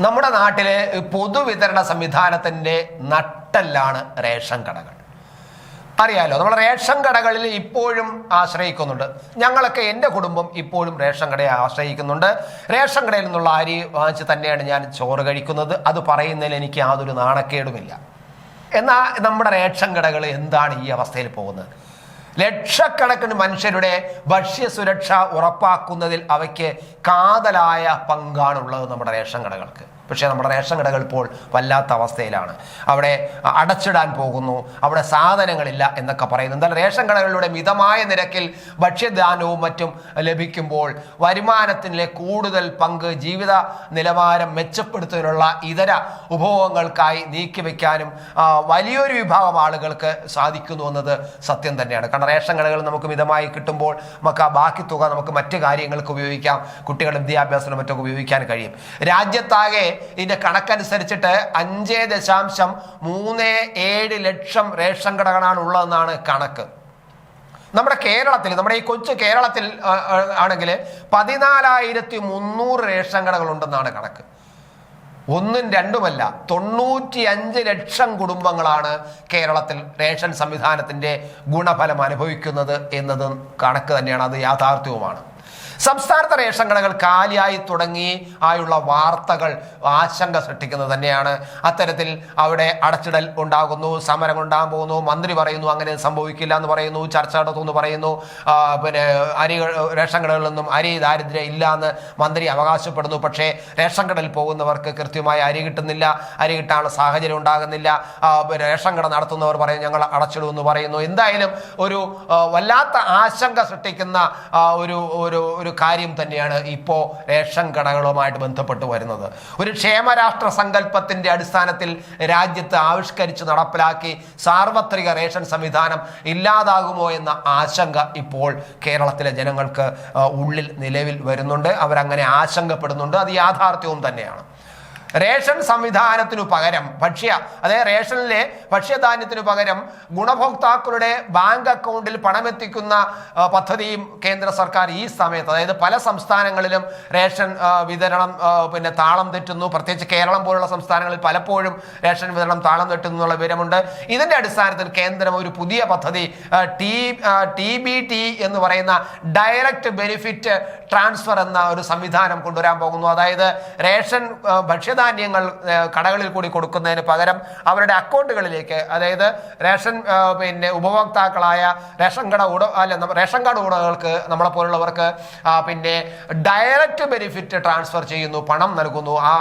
നമ്മുടെ നാട്ടിലെ പൊതുവിതരണ സംവിധാനത്തിന്റെ നട്ടെല്ലാണ് റേഷൻ കടകൾ. അറിയാലോ നമ്മൾ റേഷൻ കടകളിൽ ഇപ്പോഴും ആശ്രയിക്കുന്നുണ്ട്. ഞങ്ങളൊക്കെ എന്റെ കുടുംബം ഇപ്പോഴും റേഷൻ കടയെ ആശ്രയിക്കുന്നുണ്ട്. റേഷൻ കടയിൽ നിന്നുള്ള അരി വാങ്ങിച്ച് തന്നെയാണ് ഞാൻ ചോറ് കഴിക്കുന്നത്. അത് പറയുന്നതിൽ എനിക്ക് യാതൊരു നാണക്കേടുമില്ല. എന്നാൽ നമ്മുടെ റേഷൻ കടകൾ എന്താണ് ഈ അവസ്ഥയിൽ പോകുന്നത്? ലക്ഷക്കണക്കിന് മനുഷ്യരുടെ ഭക്ഷ്യസുരക്ഷ ഉറപ്പാക്കുന്നതിൽ അവയ്ക്ക് കാതലായ പങ്കാണുള്ളത് നമ്മുടെ റേഷൻ കടകൾക്ക്. പക്ഷേ നമ്മുടെ റേഷൻ കടകൾ ഇപ്പോൾ വല്ലാത്ത അവസ്ഥയിലാണ്. അവിടെ അടച്ചിടാൻ പോകുന്നു. അവിടെ സാധനങ്ങളില്ല എന്നൊക്കെ പറയുന്നു. എന്തായാലും റേഷൻ കടകളിലൂടെ മിതമായ നിരക്കിൽ ഭക്ഷ്യദാനവും മറ്റും ലഭിക്കുമ്പോൾ വരുമാനത്തിലെ കൂടുതൽ പങ്ക് ജീവിത നിലവാരം മെച്ചപ്പെടുത്തുന്നതിനുള്ള ഇതര ഉപഭോഗങ്ങൾക്കായി നീക്കിവെക്കാനും വലിയൊരു വിഭാഗം ആളുകൾക്ക് സാധിക്കുന്നു എന്നത് സത്യം തന്നെയാണ്. കാരണം റേഷൻ കടകൾ നമുക്ക് മിതമായി കിട്ടുമ്പോൾ നമുക്ക് ആ ബാക്കി തുക നമുക്ക് മറ്റ് കാര്യങ്ങൾക്ക് ഉപയോഗിക്കാം. കുട്ടികളുടെ വിദ്യാഭ്യാസത്തിനും മറ്റൊക്കെ ഉപയോഗിക്കാൻ കഴിയും. രാജ്യത്താകെ ഇതിന്റെ കണക്കനുസരിച്ചിട്ട് അഞ്ച് ദശാംശം മൂന്ന് ഏഴ് ലക്ഷം റേഷൻ കടകളാണ് ഉള്ളതെന്നാണ് കണക്ക്. നമ്മുടെ കേരളത്തിൽ നമ്മുടെ ഈ കൊച്ചു കേരളത്തിൽ ആണെങ്കിൽ പതിനാലായിരത്തി മുന്നൂറ് റേഷൻ കടകൾ ഉണ്ടെന്നാണ് കണക്ക്. ഒന്നും രണ്ടുമല്ല തൊണ്ണൂറ്റി അഞ്ച് ലക്ഷം കുടുംബങ്ങളാണ് കേരളത്തിൽ റേഷൻ സംവിധാനത്തിന്റെ ഗുണഫലം അനുഭവിക്കുന്നത് എന്നത് കണക്ക് തന്നെയാണ് അത് യാഥാർത്ഥ്യവുമാണ്. സംസ്ഥാനത്തെ റേഷൻ കടകൾ കാലിയായി തുടങ്ങി ആയുള്ള വാർത്തകൾ ആശങ്ക സൃഷ്ടിക്കുന്നത് തന്നെയാണ്. അത്തരത്തിൽ അവിടെ അടച്ചിടൽ ഉണ്ടാകുന്നു സമരം ഉണ്ടാകാൻ പോകുന്നു മന്ത്രി പറയുന്നു അങ്ങനെ സംഭവിക്കില്ല എന്ന് പറയുന്നു ചർച്ച നടത്തുമെന്ന് പറയുന്നു. പിന്നെ അരി റേഷൻ കടകളിൽ നിന്നും അരി ദാരിദ്ര്യം ഇല്ല എന്ന് മന്ത്രി അവകാശപ്പെടുന്നു. പക്ഷേ റേഷൻ കടയിൽ പോകുന്നവർക്ക് കൃത്യമായി അരി കിട്ടുന്നില്ല അരി കിട്ടാനുള്ള സാഹചര്യം ഉണ്ടാകുന്നില്ല. റേഷൻ കട നടത്തുന്നവർ പറയും ഞങ്ങൾ അടച്ചിടുമെന്ന് പറയുന്നു. എന്തായാലും ഒരു വല്ലാത്ത ആശങ്ക സൃഷ്ടിക്കുന്ന ഒരു ഒരു ഒരു കാര്യം തന്നെയാണ് ഇപ്പോൾ റേഷൻ കടകളുമായിട്ട് ബന്ധപ്പെട്ട് വരുന്നത്. ഒരു ക്ഷേമരാഷ്ട്ര സങ്കല്പത്തിന്റെ അടിസ്ഥാനത്തിൽ രാജ്യത്ത് ആവിഷ്കരിച്ച് നടപ്പിലാക്കി സാർവത്രിക റേഷൻ സംവിധാനം ഇല്ലാതാകുമോ എന്ന ആശങ്ക ഇപ്പോൾ കേരളത്തിലെ ജനങ്ങൾക്ക് ഉള്ളിൽ നിലവിൽ വരുന്നുണ്ട്. അവരങ്ങനെ ആശങ്കപ്പെടുന്നുണ്ട്. അത് യാഥാർത്ഥ്യവും തന്നെയാണ്. റേഷൻ സംവിധാനത്തിനു പകരം ഭക്ഷ്യ അതായത് റേഷനിലെ ഭക്ഷ്യധാന്യത്തിനു പകരം ഗുണഭോക്താക്കളുടെ ബാങ്ക് അക്കൗണ്ടിൽ പണമെത്തിക്കുന്ന പദ്ധതിയും കേന്ദ്ര സർക്കാർ ഈ സമയത്ത് അതായത് പല സംസ്ഥാനങ്ങളിലും റേഷൻ വിതരണം പിന്നെ താളം തെറ്റുന്നു. പ്രത്യേകിച്ച് കേരളം പോലുള്ള സംസ്ഥാനങ്ങളിൽ പലപ്പോഴും റേഷൻ വിതരണം താളം തെറ്റുന്നു എന്നുള്ള വിവരമുണ്ട്. ഇതിന്റെ അടിസ്ഥാനത്തിൽ കേന്ദ്രം ഒരു പുതിയ പദ്ധതി ടി ബി ടി എന്ന് പറയുന്ന ഡയറക്റ്റ് ബെനിഫിറ്റ് ട്രാൻസ്ഫർ എന്ന ഒരു സംവിധാനം കൊണ്ടുവരാൻ പോകുന്നു. അതായത് റേഷൻ ആ, ഭക്ഷ്യധാന്യങ്ങൾ ആ, കടകളിൽ കൂടി കൊടുക്കുന്നതിന് പകരം അവരുടെ അക്കൗണ്ടുകളിലേക്ക് അതായത് റേഷൻ പിന്നെ ഉപഭോക്താക്കളായ റേഷൻ കട ഉട അല്ല റേഷൻ കാർഡ് ഉടകൾക്ക് നമ്മളെ പോലുള്ളവർക്ക് പിന്നെ ഡയറക്റ്റ് ബെനിഫിറ്റ് ട്രാൻസ്ഫർ ചെയ്യുന്നു പണം നൽകുന്നു ആ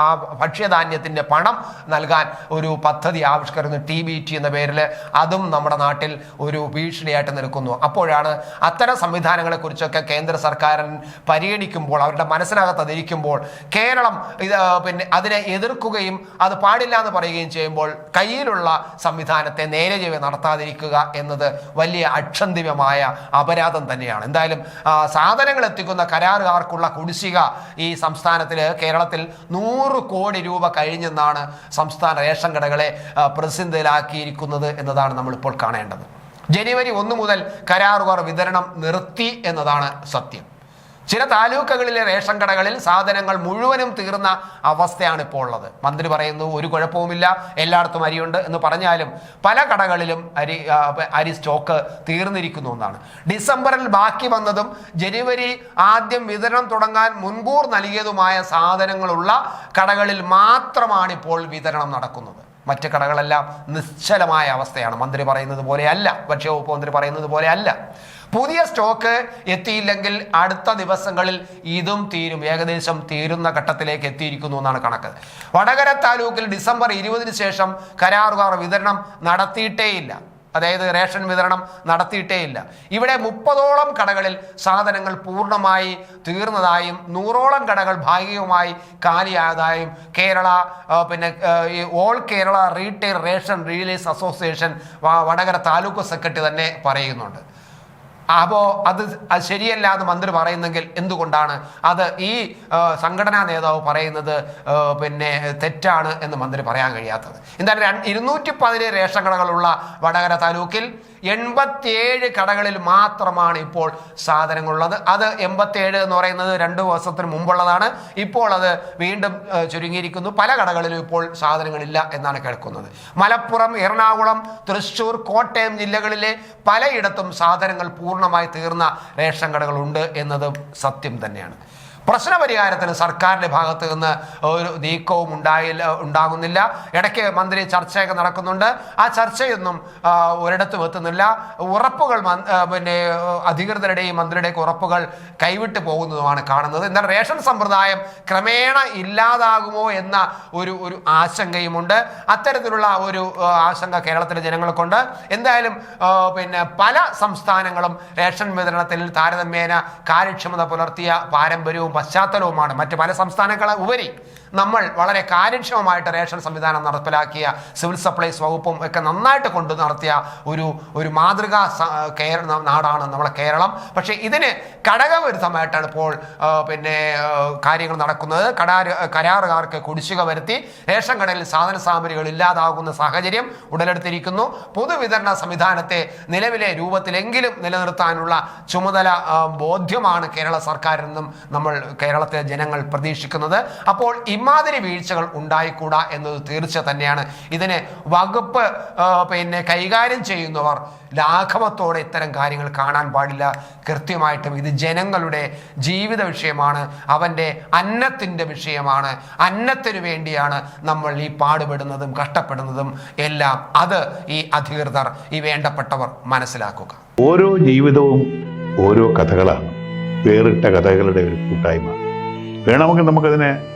ആ- ഭക്ഷ്യധാന്യത്തിന്റെ പണം നൽകാൻ ഒരു പദ്ധതി ആവിഷ്കരിക്കുന്നു ടി ബി ടി എന്ന പേരിൽ. അതും നമ്മുടെ നാട്ടിൽ ഒരു ഭീഷണിയായിട്ട് നിൽക്കുന്നു. അപ്പോഴാണ് അത്തരം സംവിധാനങ്ങളെക്കുറിച്ചൊക്കെ കേന്ദ്ര സർക്കാർ പരിഗണിക്കുമ്പോൾ അവരുടെ മനസ്സിനകത്ത് അതിരിക്കുമ്പോൾ കേരളം ഇത് പിന്നെ അതിനെ എതിർക്കുകയും അത് പാടില്ല എന്ന് പറയുകയും ചെയ്യുമ്പോൾ കയ്യിലുള്ള സംവിധാനത്തെ നേരെ ചെവി നടത്താതിരിക്കുക എന്നത് വലിയ അക്ഷന്തിമമായ അപരാധം തന്നെയാണ്. എന്തായാലും സാധനങ്ങൾ എത്തിക്കുന്ന കരാറുകാർക്കുള്ള കുടിശ്ശിക ഈ സംസ്ഥാനത്തിൽ കേരളത്തിൽ നൂറ് കോടി രൂപ കഴിഞ്ഞെന്നാണ് സംസ്ഥാന റേഷൻ കടകളെ പ്രതിസന്ധിയിലാക്കിയിരിക്കുന്നത് എന്നതാണ് നമ്മളിപ്പോൾ കാണേണ്ടത്. ജനുവരി ഒന്ന് മുതൽ കരാറുകാർ വിതരണം നിർത്തി എന്നതാണ് സത്യം. ചില താലൂക്കുകളിലെ റേഷൻ കടകളിൽ സാധനങ്ങൾ മുഴുവനും തീർന്ന അവസ്ഥയാണ് ഇപ്പോൾ ഉള്ളത്. മന്ത്രി പറയുന്നു ഒരു കുഴപ്പവുമില്ല എല്ലായിടത്തും അരിയുണ്ട് എന്ന് പറഞ്ഞാലും പല കടകളിലും അരി അരി സ്റ്റോക്ക് തീർന്നിരിക്കുന്നു എന്നാണ്. ഡിസംബറിൽ ബാക്കി വന്നതും ജനുവരി ആദ്യം വിതരണം തുടങ്ങാൻ മുൻകൂർ നൽകിയതുമായ സാധനങ്ങളുള്ള കടകളിൽ മാത്രമാണ് ഇപ്പോൾ വിതരണം നടക്കുന്നത്. മറ്റ് കടകളെല്ലാം നിശ്ചലമായ അവസ്ഥയാണ്. മന്ത്രി പറയുന്നത് പോലെയല്ല ഭക്ഷ്യവകുപ്പ് മന്ത്രി പറയുന്നത് പോലെയല്ല പുതിയ സ്റ്റോക്ക് എത്തിയില്ലെങ്കിൽ അടുത്ത ദിവസങ്ങളിൽ ഇതും തീരും. ഏകദേശം തീരുന്ന ഘട്ടത്തിലേക്ക് എത്തിയിരിക്കുന്നു എന്നാണ് കണക്ക്. വടകര താലൂക്കിൽ ഡിസംബർ ഇരുപതിന് ശേഷം കരാറുകാർ വിതരണം നടത്തിയിട്ടേയില്ല. അതായത് റേഷൻ വിതരണം നടത്തിയിട്ടേയില്ല. ഇവിടെ മുപ്പതോളം കടകളിൽ സാധനങ്ങൾ പൂർണമായി തീർന്നതായും നൂറോളം കടകൾ ഭാഗികമായി കാലിയായതായും കേരള പിന്നെ all Kerala retail ration dealers association Vadakara taluk secretary തന്നെ പറയുന്നുണ്ട്. അപ്പോൾ അത് അത് ശരിയല്ല എന്ന് മന്ത്രി പറയുന്നെങ്കിൽ എന്തുകൊണ്ടാണ്? അത് ഈ സംഘടനാ നേതാവ് പറയുന്നത് പിന്നെ തെറ്റാണ് എന്ന് മന്ത്രി പറയാൻ കഴിയാത്തത്. എന്തായാലും ഇരുന്നൂറ്റി പതിനേഴ് റേഷൻ കടകളുള്ള വടകര താലൂക്കിൽ എൺപത്തിയേഴ് കടകളിൽ മാത്രമാണ് ഇപ്പോൾ സാധനങ്ങളുള്ളത്. അത് എൺപത്തിയേഴ് എന്ന് പറയുന്നത് രണ്ട് ദിവസത്തിന് മുമ്പുള്ളതാണ്. ഇപ്പോൾ അത് വീണ്ടും ചുരുങ്ങിയിരിക്കുന്നു. പല കടകളിലും ഇപ്പോൾ സാധനങ്ങളില്ല എന്നാണ് കേൾക്കുന്നത്. മലപ്പുറം എറണാകുളം തൃശ്ശൂർ കോട്ടയം ജില്ലകളിലെ പലയിടത്തും സാധനങ്ങൾ പൂർണമായി തീർന്ന റേഷൻ കടകളുണ്ട് എന്നതും സത്യം തന്നെയാണ്. പ്രശ്നപരിഹാരത്തിന് സർക്കാരിന്റെ ഭാഗത്ത് നിന്ന് ഒരു നീക്കവും ഉണ്ടായില്ല ഉണ്ടാകുന്നില്ല. ഇടയ്ക്ക് മന്ത്രി ചർച്ചയൊക്കെ നടക്കുന്നുണ്ട്. ആ ചർച്ചയൊന്നും ഒരിടത്തും എത്തുന്നില്ല. ഉറപ്പുകൾ പിന്നെ അധികൃതരുടെയും മന്ത്രിയുടെയൊക്കെ ഉറപ്പുകൾ കൈവിട്ട് പോകുന്നതുമാണ് കാണുന്നത്. എന്നാൽ റേഷൻ സമ്പ്രദായം ക്രമേണ ഇല്ലാതാകുമോ എന്ന ഒരു ഒരു ആശങ്കയുമുണ്ട്. അത്തരത്തിലുള്ള ഒരു ആശങ്ക കേരളത്തിലെ ജനങ്ങൾക്കുണ്ട്. എന്തായാലും പിന്നെ പല സംസ്ഥാനങ്ങളും റേഷൻ വിതരണത്തിൽ താരതമ്യേന കാര്യക്ഷമത പുലർത്തിയ പാരമ്പര്യവും പശ്ചാത്തലവുമാണ്. മറ്റ് പല സംസ്ഥാനങ്ങളെ ഉപരി നമ്മൾ വളരെ കാര്യക്ഷമമായിട്ട് റേഷൻ സംവിധാനം നടപ്പിലാക്കിയ സിവിൽ സപ്ലൈസ് വകുപ്പും ഒക്കെ നന്നായിട്ട് കൊണ്ടു നടത്തിയ ഒരു ഒരു മാതൃകാ കേര നാടാണ് നമ്മളെ കേരളം. പക്ഷേ ഇതിന് ഘടകവിരുദ്ധമായിട്ടാണ് ഇപ്പോൾ പിന്നെ കാര്യങ്ങൾ നടക്കുന്നത്. കരാർ കരാറുകാർക്ക് കുടിശ്ശിക വരുത്തി റേഷൻ കടയിൽ സാധന സാമഗ്രികൾ ഇല്ലാതാകുന്ന സാഹചര്യം ഉടലെടുത്തിരിക്കുന്നു. പൊതുവിതരണ സംവിധാനത്തെ നിലവിലെ രൂപത്തിലെങ്കിലും നിലനിർത്താനുള്ള ചുമതല ബോധ്യമാണ് കേരള സർക്കാരിൽ നമ്മൾ കേരളത്തിലെ ജനങ്ങൾ പ്രതീക്ഷിക്കുന്നത്. അപ്പോൾ ഇമാതിരി വീഴ്ചകൾ ഉണ്ടായിക്കൂടാ എന്നത് തീർച്ച തന്നെയാണ്. ഇതിനെ വകുപ്പ് പിന്നെ കൈകാര്യം ചെയ്യുന്നവർ ലാഘവത്തോടെ ഇത്തരം കാര്യങ്ങൾ കാണാൻ പാടില്ല. കൃത്യമായിട്ടും ഇത് ജനങ്ങളുടെ ജീവിത വിഷയമാണ്. അവന്റെ അന്നത്തിന്റെ വിഷയമാണ്. അന്നത്തിനു വേണ്ടിയാണ് നമ്മൾ ഈ പാടുപെടുന്നതും കഷ്ടപ്പെടുന്നതും എല്ലാം. അത് ഈ അധികൃതർ ഈ വേണ്ടപ്പെട്ടവർ മനസ്സിലാക്കുക. ഓരോ ജീവിതവും ഓരോ കഥകളാണ്. വേറിട്ട കഥകളുടെ ഒരു കൂട്ടായ്മ. വേണമെങ്കിൽ നമുക്കതിനെ